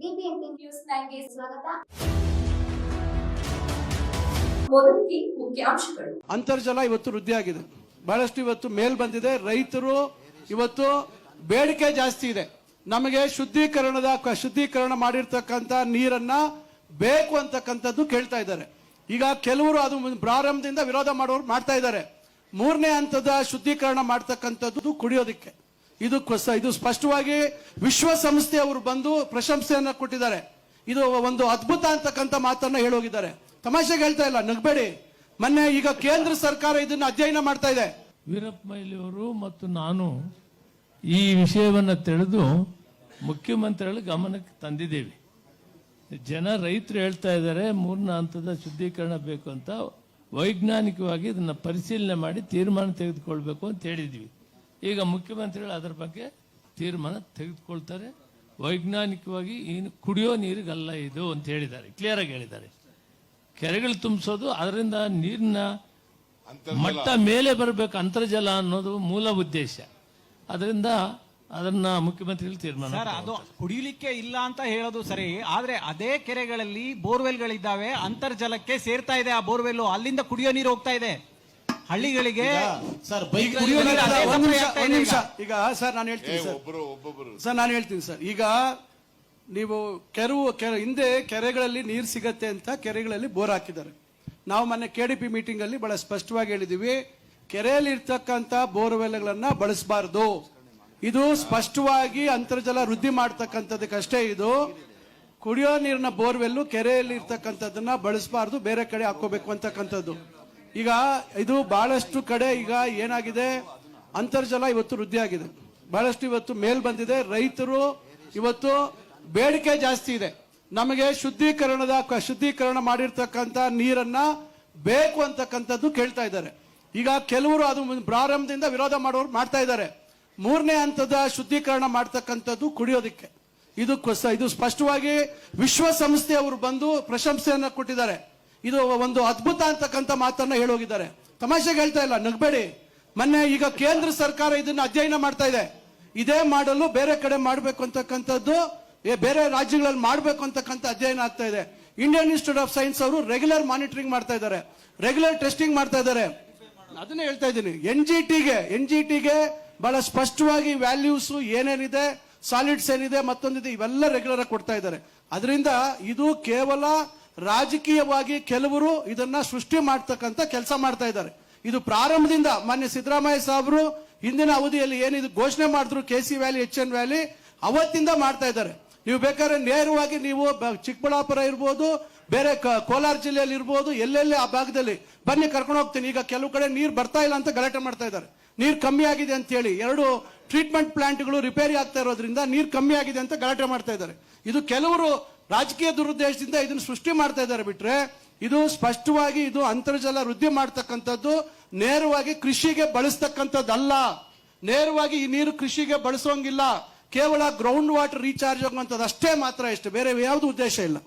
News ಸ್ವಾಗತ. ಮುಖ್ಯಾಂಶಗಳು. ಅಂತರ್ಜಲ ಇವತ್ತು ವೃದ್ಧಿ ಆಗಿದೆ. ಬಹಳಷ್ಟು ಇವತ್ತು ಮೇಲ್ ಬಂದಿದೆ. ರೈತರು ಇವತ್ತು ಬೇಡಿಕೆ ಜಾಸ್ತಿ ಇದೆ. ನಮಗೆ ಶುದ್ಧೀಕರಣದ ಶುದ್ಧೀಕರಣ ಮಾಡಿರ್ತಕ್ಕಂಥ ನೀರನ್ನ ಬೇಕು ಅಂತಕ್ಕಂಥದ್ದು ಕೇಳ್ತಾ ಇದ್ದಾರೆ. ಈಗ ಕೆಲವರು ಅದು ಪ್ರಾರಂಭದಿಂದ ವಿರೋಧ ಮಾಡೋರು ಮಾಡ್ತಾ ಇದ್ದಾರೆ. ಮೂರನೇ ಹಂತದ ಶುದ್ಧೀಕರಣ ಮಾಡ್ತಕ್ಕಂಥದ್ದು ಕುಡಿಯೋದಕ್ಕೆ. ಇದು ಕೊಸ- ಇದು ಸ್ಪಷ್ಟವಾಗಿ ವಿಶ್ವಸಂಸ್ಥೆ ಅವರು ಬಂದು ಪ್ರಶಂಸೆಯನ್ನು ಕೊಟ್ಟಿದ್ದಾರೆ. ಇದು ಒಂದು ಅದ್ಭುತ ಅಂತಕ್ಕಂಥ ಮಾತನ್ನ ಹೇಳೋಗಿದ್ದಾರೆ. ತಮಾಷೆಗೆ ಹೇಳ್ತಾ ಇಲ್ಲ, ನಗಬೇಡಿ. ಮೊನ್ನೆ ಈಗ ಕೇಂದ್ರ ಸರ್ಕಾರ ಇದನ್ನ ಅಧ್ಯಯನ ಮಾಡ್ತಾ ಇದೆ. ವೀರಪ್ಪ ಮೊಯ್ಲಿಯವರು ಮತ್ತು ನಾನು ಈ ವಿಷಯವನ್ನು ತಿಳಿದು ಮುಖ್ಯಮಂತ್ರಿಗಳ ಗಮನಕ್ಕೆ ತಂದಿದ್ದೀವಿ. ಜನ ರೈತರು ಹೇಳ್ತಾ ಇದ್ದಾರೆ, ಮೂರನೇ ಹಂತದ ಶುದ್ಧೀಕರಣ ಬೇಕು ಅಂತ. ವೈಜ್ಞಾನಿಕವಾಗಿ ಇದನ್ನ ಪರಿಶೀಲನೆ ಮಾಡಿ ತೀರ್ಮಾನ ತೆಗೆದುಕೊಳ್ಬೇಕು ಅಂತ ಹೇಳಿದ್ವಿ. ಈಗ ಮುಖ್ಯಮಂತ್ರಿಗಳು ಅದರ ಬಗ್ಗೆ ತೀರ್ಮಾನ ತೆಗೆದುಕೊಳ್ತಾರೆ. ವೈಜ್ಞಾನಿಕವಾಗಿ ಏನು ಕುಡಿಯೋ ನೀರಿಗಲ್ಲ ಇದು ಅಂತ ಹೇಳಿದ್ದಾರೆ. ಕ್ಲಿಯರ್ ಆಗಿ ಹೇಳಿದ್ದಾರೆ. ಕೆರೆಗಳು ತುಂಬಿಸೋದು ಅದರಿಂದ ನೀರಿನ ಮಟ್ಟ ಮೇಲೆ ಬರಬೇಕು ಅಂತರ್ಜಲ ಅನ್ನೋದು ಮೂಲ ಉದ್ದೇಶ. ಅದರಿಂದ ಅದನ್ನ ಮುಖ್ಯಮಂತ್ರಿಗಳು ತೀರ್ಮಾನ ಸರ್ ಅದು ಕುಡಿಯಲಿಕ್ಕೆ ಇಲ್ಲ ಅಂತ ಹೇಳೋದು ಸರಿ ಆದ್ರೆ ಅದೇ ಕೆರೆಗಳಲ್ಲಿ ಬೋರ್ವೆಲ್ಗಳಿದ್ದಾವೆ ಅಂತರ್ಜಲಕ್ಕೆ ಸೇರ್ತಾ ಇದೆ ಆ ಬೋರ್ವೆಲ್ ಅಲ್ಲಿಂದ ಕುಡಿಯೋ ನೀರು ಹೋಗ್ತಾ ಇದೆ. ಹಳ್ಳಿಗಳಿಗೆ ಸರ್ ಬೈಕ್ ಕುಡಿಯೋ ನೀರು ಅದೇ ಒಂದ್ ನಿಮಿಷ ಸಪ್ಲೈ ಒಂದ್ ನಿಮಿಷ. ಈಗ. ಸರ್ ನಾನು ಹೇಳ್ತೀನಿ ಸರ್. ಒಬ್ಬರು ಒಬ್ಬೊಬ್ಬರು ಸರ್ ನಾನು ಹೇಳ್ತೀನಿ ಸರ್. ಈಗ ನೀವು ಕೆರೆವು ಕೆರೆ ಹಿಂದೆ ಕೆರೆಗಳಲ್ಲಿ ನೀರು ಸಿಗತ್ತೆ ಅಂತ ಕೆರೆಗಳಲ್ಲಿ ಬೋರ್ ಹಾಕಿದ್ದಾರೆ. ನಾವು ಮೊನ್ನೆ ಕೆ ಡಿ ಪಿ ಮೀಟಿಂಗ್ ಅಲ್ಲಿ ಬಹಳ ಸ್ಪಷ್ಟವಾಗಿ ಹೇಳಿದೀವಿ ಕೆರೆಯಲ್ಲಿ ಇರ್ತಕ್ಕಂಥ ಬೋರ್ವೆಲ್ಗಳನ್ನ ಬಳಸಬಾರದು. ಇದು ಸ್ಪಷ್ಟವಾಗಿ ಅಂತರ್ಜಲ ವೃದ್ಧಿ ಮಾಡ್ತಕ್ಕಂಥದಕ್ಕಷ್ಟೇ ಇದು. ಕುಡಿಯೋ ನೀರಿನ ಬೋರ್ವೆಲ್ಲು ಕೆರೆಯಲ್ಲಿ ಇರ್ತಕ್ಕಂಥದ್ದನ್ನ ಬಳಸಬಾರ್ದು ಬೇರೆ ಕಡೆ ಹಾಕೋಬೇಕು ಅಂತಕ್ಕಂಥದ್ದು. ಈಗ ಇದು ಬಹಳಷ್ಟು ಕಡೆ ಈಗ ಏನಾಗಿದೆ? ಅಂತರ್ಜಲ ಇವತ್ತು ವೃದ್ಧಿ ಆಗಿದೆ ಬಹಳಷ್ಟು ಇವತ್ತು ಮೇಲ್ ಬಂದಿದೆ. ರೈತರು ಇವತ್ತು ಬೇಡಿಕೆ ಜಾಸ್ತಿ ಇದೆ. ನಮಗೆ ಶುದ್ಧೀಕರಣದ ಶುದ್ಧೀಕರಣ ಮಾಡಿರ್ತಕ್ಕಂಥ ನೀರನ್ನ ಬೇಕು ಅಂತಕ್ಕಂಥದ್ದು ಕೇಳ್ತಾ ಇದ್ದಾರೆ. ಈಗ ಕೆಲವರು ಅದು ಪ್ರಾರಂಭದಿಂದ ವಿರೋಧ ಮಾಡೋರು ಮಾಡ್ತಾ ಇದ್ದಾರೆ. ಮೂರನೇ ಹಂತದ ಶುದ್ಧೀಕರಣ ಮಾಡ್ತಕ್ಕಂಥದ್ದು ಕುಡಿಯೋದಕ್ಕೆ. ಇದು ಇದು ಸ್ಪಷ್ಟವಾಗಿ ವಿಶ್ವಸಂಸ್ಥೆಯವರು ಬಂದು ಪ್ರಶಂಸೆಯನ್ನು ಕೊಟ್ಟಿದ್ದಾರೆ. ಇದು ಒಂದು ಅದ್ಭುತ ಅಂತಕ್ಕಂಥ ಮಾತನ್ನ ಹೇಳೋಗಿದ್ದಾರೆ. ತಮಾಷೆಗೆ ಹೇಳ್ತಾ ಇಲ್ಲ, ನಗಬೇಡಿ. ಮೊನ್ನೆ ಈಗ ಕೇಂದ್ರ ಸರ್ಕಾರ ಇದನ್ನ ಅಧ್ಯಯನ ಮಾಡ್ತಾ ಇದೆ. ಇದೇ ಮಾಡಲು ಬೇರೆ ಕಡೆ ಮಾಡಬೇಕು ಅಂತಕ್ಕಂಥದ್ದು ಬೇರೆ ರಾಜ್ಯಗಳಲ್ಲಿ ಮಾಡಬೇಕು ಅಂತಕ್ಕಂಥ ಅಧ್ಯಯನ ಆಗ್ತಾ ಇದೆ. ಇಂಡಿಯನ್ ಇನ್ಸ್ಟಿಟ್ಯೂಟ್ ಆಫ್ ಸೈನ್ಸ್ ಅವರು ರೆಗ್ಯುಲರ್ ಮಾನಿಟರಿಂಗ್ ಮಾಡ್ತಾ ಇದ್ದಾರೆ. ರೆಗ್ಯುಲರ್ ಟೆಸ್ಟಿಂಗ್ ಮಾಡ್ತಾ ಇದ್ದಾರೆ. ಅದನ್ನೇ ಹೇಳ್ತಾ ಇದ್ದೀನಿ. ಎನ್ ಜಿ ಟಿಗೆ ಎನ್ ಜಿ ಟಿಗೆ ಬಹಳ ಸ್ಪಷ್ಟವಾಗಿ ವ್ಯಾಲ್ಯೂಸ್ ಏನೇನಿದೆ ಸಾಲಿಡ್ಸ್ ಏನಿದೆ, ಮತ್ತೊಂದಿದೆ, ಇವೆಲ್ಲ ರೆಗ್ಯುಲರ್ ಆಗಿ ಕೊಡ್ತಾ ಇದ್ದಾರೆ. ಅದರಿಂದ ಇದು ಕೇವಲ ರಾಜಕೀಯವಾಗಿ ಕೆಲವರು ಇದನ್ನ ಸೃಷ್ಟಿ ಮಾಡ್ತಕ್ಕಂಥ ಕೆಲಸ ಮಾಡ್ತಾ ಇದ್ದಾರೆ. ಇದು ಪ್ರಾರಂಭದಿಂದ ಮಾನ್ಯ ಸಿದ್ದರಾಮಯ್ಯ ಸಾಹೇಬರು ಹಿಂದಿನ ಅವಧಿಯಲ್ಲಿ ಏನಿದು ಘೋಷಣೆ ಮಾಡಿದ್ರು K C valley H N valley ಅವತ್ತಿಂದ ಮಾಡ್ತಾ ಇದ್ದಾರೆ. ನೀವು ಬೇಕಾದ್ರೆ ನೇರವಾಗಿ ನೀವು ಚಿಕ್ಕಬಳ್ಳಾಪುರ ಇರ್ಬೋದು, ಬೇರೆ ಕೋಲಾರ ಜಿಲ್ಲೆಯಲ್ಲಿ ಇರ್ಬೋದು, ಎಲ್ಲೆಲ್ಲಿ ಆ ಭಾಗದಲ್ಲಿ ಬನ್ನಿ ಕರ್ಕೊಂಡು ಹೋಗ್ತೀನಿ. ಈಗ ಕೆಲವು ಕಡೆ ನೀರು ಬರ್ತಾ ಇಲ್ಲ ಅಂತ ಗಲಾಟೆ ಮಾಡ್ತಾ ಇದ್ದಾರೆ. ನೀರು ಕಮ್ಮಿ ಆಗಿದೆ ಅಂತ ಹೇಳಿ ಎರಡು ಟ್ರೀಟ್ಮೆಂಟ್ ಪ್ಲಾಂಟ್ಗಳು ರಿಪೇರಿ ಆಗ್ತಾ ಇರೋದ್ರಿಂದ ನೀರು ಕಮ್ಮಿ ಆಗಿದೆ ಅಂತ ಗಲಾಟೆ ಮಾಡ್ತಾ ಇದ್ದಾರೆ. ಇದು ಕೆಲವರು ರಾಜಕೀಯ ದುರುದ್ದೇಶದಿಂದ ಇದನ್ನು ಸೃಷ್ಟಿ ಮಾಡ್ತಾ ಇದ್ದಾರೆ ಬಿಟ್ರೆ ಇದು ಸ್ಪಷ್ಟವಾಗಿ ಇದು ಅಂತರ್ಜಲ ವೃದ್ಧಿ ಮಾಡ್ತಕ್ಕಂಥದ್ದು, ನೇರವಾಗಿ ಕೃಷಿಗೆ ಬಳಸ್ತಕ್ಕಂಥದ್ದಲ್ಲ. ನೇರವಾಗಿ ಈ ನೀರು ಕೃಷಿಗೆ ಬಳಸೋಂಗಿಲ್ಲ. ಕೇವಲ ಗ್ರೌಂಡ್ ವಾಟರ್ ರೀಚಾರ್ಜ್ ಆಗುವಂಥದ್ದು ಅಷ್ಟೇ ಮಾತ್ರ ಇಷ್ಟು. ಬೇರೆ ಯಾವುದು ಉದ್ದೇಶ ಇಲ್ಲ.